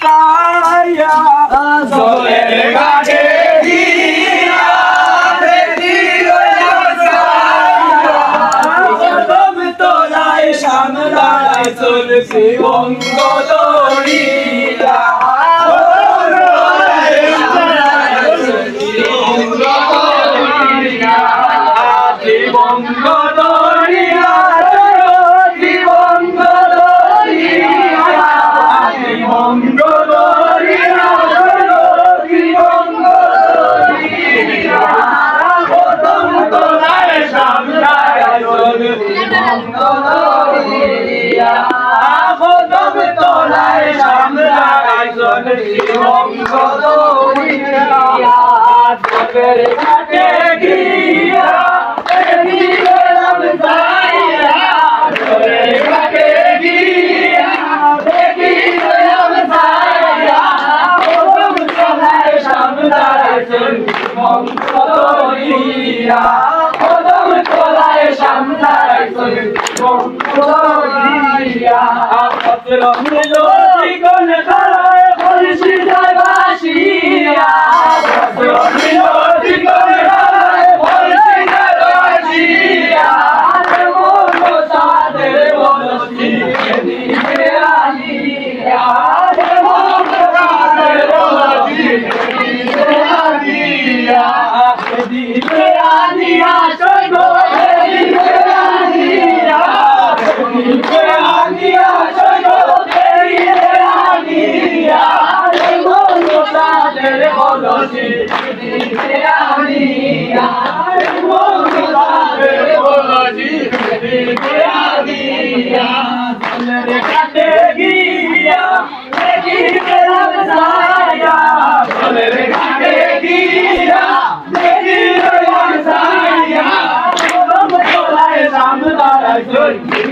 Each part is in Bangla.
সায়া জলের সামলায় চলছে অঙ্গ দড়িয়া বঙ্গ তোলায় অঙ্গ অঙ্গ দড়িয়া কদম তোলায় চলছে অঙ্গ দড়িয়া পত্র মিল জীবন ধারায় বলছি যায় বাসিয়া দিতে আলিয়া সৈব দিতে আলিয়া দিতে আলিয়া সৈব দিতে আলিয়া মন সাদের বলছি দিতে আলিয়া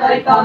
যাইতাম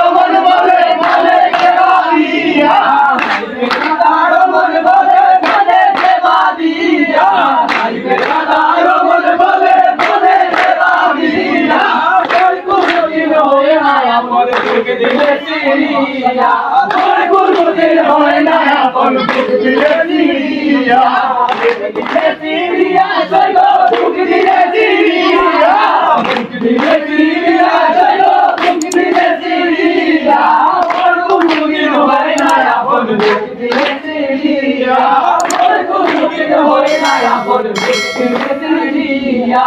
চিনিয়া ওই কোনদিন হয় না আমার দুঃখ দিলে চিনিয়া দিলে চিনিয়া জয় গো দুঃখ দিলে চিনিয়া দুঃখ দিলে চিনিয়া জয় গো দুঃখ দিলে চিনিয়া ওই কোনদিন হয় না আমার দুঃখ দিলে চিনিয়া ওই কোনদিন হয় না আমার দুঃখ দিলে চিনিয়া